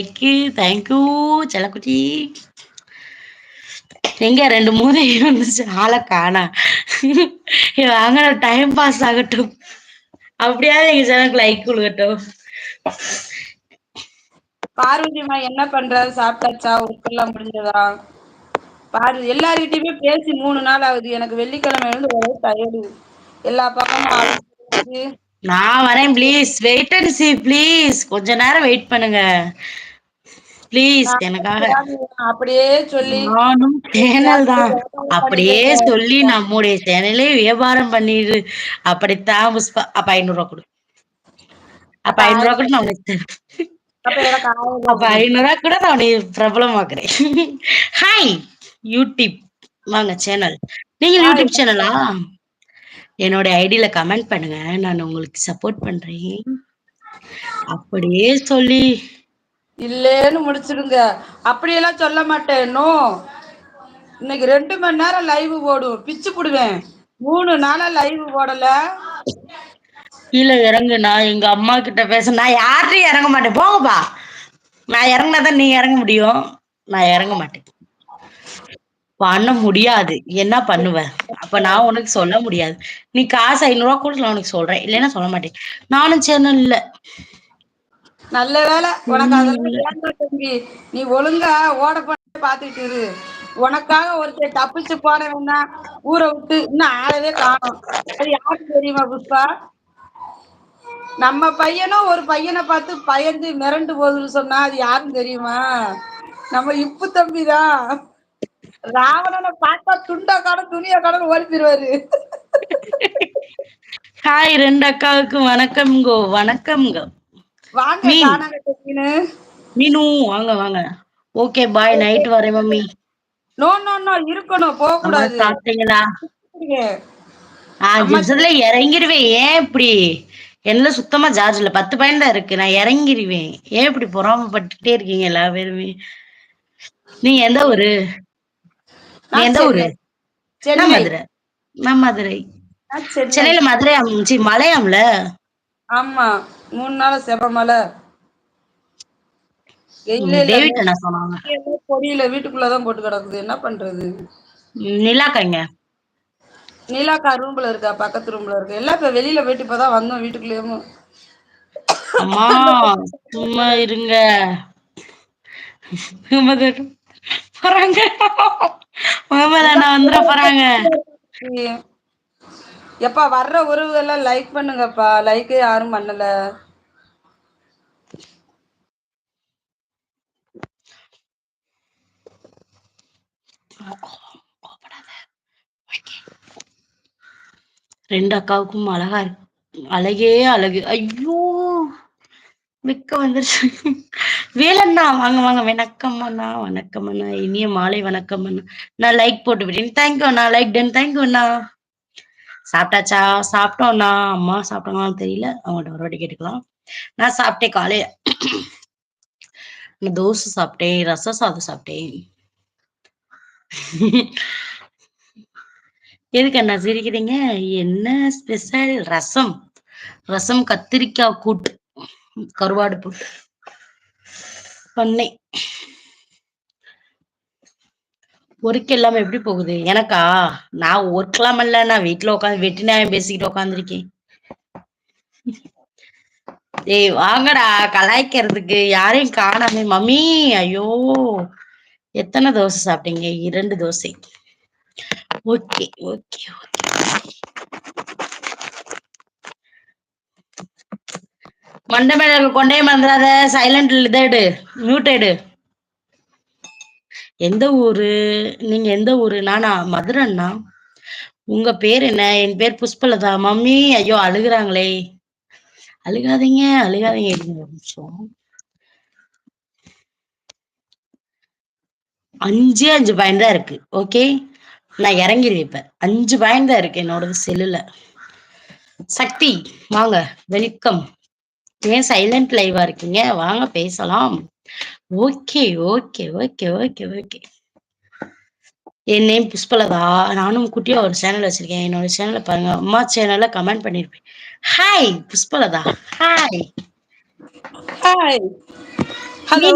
Like thank you செல்லக்குட்டி எங்க ரெண்டு மூணு வந்துச்சு? ஆளை காணா. வாங்க டைம் பாஸ் ஆகட்டும். அப்படியாவது எங்க சேனலுக்கு லைக் கொடுக்கட்டும் பார்வதிமா என்ன பண்ற சாப்பிட்டாச்சா? ஒர்க்கெல்லாம் முடிஞ்சதா? பாரு எல்லார்கிட்டயுமே பேசி மூணு நாள் ஆகுது. எனக்கு வெள்ளிக்கிழமை இருந்து ஒரே டயர்டு எல்லா பக்கமும் நான் வரேன் please wait and see please கொஞ்ச நேரம் வெயிட் பண்ணுங்க. ப்ளீஸ் எனக்காக. அப்படியே சொல்லி நானும் சேனல் தான் அப்படியே சொல்லி நம்முடைய சேனலே வியாபாரம் பண்ணிடு. அப்படித்தான் புஷ்பா அப்ப ஐநூறு ரூபா கொடு. அப்ப ஐநூறு ரூபா கூட நான். அப்ப ஐநூறு ரூபா கூட நான் பிரபலமாக்குறேன் ஹாய் யூடியூப் வாங்க சேனல். நீங்க யூடியூப் சேனலா? என்னோட ஐடியில கமெண்ட் பண்ணுங்க. நான் உங்களுக்கு சப்போர்ட் பண்றேன். அப்படியே சொல்லி இல்லேன்னு முடிச்சிடுங்க. அப்படியெல்லாம் சொல்ல மாட்டேன். நோ. இன்னைக்கு ரெண்டு மணி நேரம் லைவ் போடும் பிச்சு போடுவேன். மூணு நாளா லைவ் போடல. கீழே இறங்கு. நான் எங்க அம்மா கிட்ட பேச நான் யார்கிட்டயும் இறங்க மாட்டேன். போங்கப்பா. நான் இறங்குனாதான் நீ இறங்க முடியும். நான் இறங்க மாட்டேன். பண்ண முடியாது. என்ன பண்ணுவ? அப்ப நான் உனக்கு சொல்ல முடியாது. நீ காசு ஐநூறு கொடுக்கல கூட நான் உனக்கு சொல்றேன். இல்லைன்னா சொல்ல மாட்டேன். நானும் சேனல் இல்லை. நல்ல வேலை உனக்கு அதெல்லாம் தம்பி நீ ஒழுங்கா ஓட போட பாத்துட்டு இரு. உனக்காக ஒருத்தர் தப்பிச்சு போனவன்னா ஊரை விட்டு இன்னும் ஆளவே காணும். அது யாருக்கு தெரியுமா புஷ்பா? நம்ம பையனும் ஒரு பையனை பார்த்து பயந்து மிரண்டு போகுதுன்னு சொன்னா அது யாரும் தெரியுமா? நம்ம இப்பு தம்பி தான் ராவணனை பார்த்தா துண்டா காணும் துணியா காணும் ஓடிப்பிடுவாரு ஹாய் ரெண்டு அக்காவுக்கு வணக்கம்கோ வணக்கம்கோ வாங்க மீன். வாங்க வாங்க. ஓகே பாய் நைட் வரேன் மம்மி. நோ நோ நோ இருக்கணும் போக கூடாது சாப்பிட்டீங்களா? அஞ்சு நிமிஷத்துல இறங்கிருவேன். ஏன் இப்படி? என்ன சுத்தமா சார்ஜ் இல்ல. பத்து பாயிண்ட் தான் இருக்கு. நான் இறங்கிருவேன். ஏன் இப்படி பொறாமப்பட்டுட்டே இருக்கீங்க எல்லா பேருமே? நீங்க எந்த ஊரு? நீ எந்த ஊரு? மதுரை. நான் மதுரை. சென்னையில மதுரை மலையாம்ல? ஆமா. மூணு நாள் செபமலை பொடியில வீட்டுக்குள்ளதான் போட்டு கிடக்குது. என்ன பண்றது? நிலாக்கங்க. நீலாக்கா ரூம்ல இருக்கா? பக்கத்து ரூம்ல இருக்கு? எல்லாம் இப்ப வெளியில போயிட்டு இப்பதான் வந்தோம் வீட்டுக்குள்ளேயும். அம்மா சும்மா இருங்க. போறாங்க. முகமது அண்ணா வந்துட போறாங்க. எப்பா வர்ற உறவுகள்லாம் லைக் பண்ணுங்கப்பா. லைக்கே யாரும் பண்ணல. ரெண்டு அக்காவுக்கும் அழகா இருக்கு. அழகே அழகு. ஐயோ மிக்க வந்துருச்சு வேலண்ணா வாங்க வாங்க. வணக்கம் அண்ணா வணக்கம் அண்ணா இனிய மாலை வணக்கம் அண்ணா நான் லைக் போட்டு விட்டேன் தேங்க்யூ அண்ணா. லைக் டன் தேங்க்யூ அண்ணா. சாப்பிட்டாச்சா? சாப்பிட்டோம் அண்ணா அம்மா சாப்பிட்டாங்களான்னு தெரியல. அவங்கள்ட்ட ஒரு வாட்டி கேட்டுக்கலாம். நான் சாப்பிட்டேன் காலையில. நான் தோசை சாப்பிட்டேன் ரசம் சாதம் சாப்பிட்டேன். எதுக்கு அண்ணா சிரிக்கிறீங்க? என்ன ஸ்பெஷல் ரசம். ரசம் கத்திரிக்காய் கூட்டு. கருவாடு போட்டு. பண்ணேன். ஒர்க் எல்லாம் எப்படி போகுது? எனக்கா? நான் ஒர்க்லாம் இல்ல. நான் வீட்டுல உட்காந்து வெட்டி நியாயம் பேசிக்கிட்டு உட்காந்துருக்கேன் ஏய் வாங்கடா. கலாய்க்கிறதுக்கு யாரையும் காணாமே. மம்மி ஐயோ. எத்தனை தோசை சாப்பிட்டீங்க? இரண்டு தோசை. Okay okay okay. மண்டை மேல கொண்டே மறந்துடாத சைலண்ட் இதடு மியூட்டேடு எந்த ஊரு? நீங்க எந்த ஊரு? நானா மதுரைண்ணா. உங்க பேர் என்ன? என் பேர் புஷ்பலதா. மம்மி ஐயோ அழுகுறாங்களே. அழுகாதீங்க அழுகாதீங்க. இருங்க நிமிஷம். அஞ்சு அஞ்சு பாயிண்ட் தான் இருக்கு. ஓகே நான் இறங்கிடுவேன் இப்ப. அஞ்சு பாயிண்ட் தான் இருக்கு என்னோட செல்லுல சக்தி வாங்க. வெல்கம். ஏன் சைலண்ட் லைவா இருக்கீங்க? வாங்க பேசலாம். Okay okay okay okay okay என் நேம் புஷ்பலதா. நானும் குட்டியா ஒரு சேனல் வச்சிருக்கேன். என்னோட சேனலை பாருங்க. அம்மா சேனல்ல comment பண்ணிருப்பேன். Hi Pushpalatha. Hi hi hello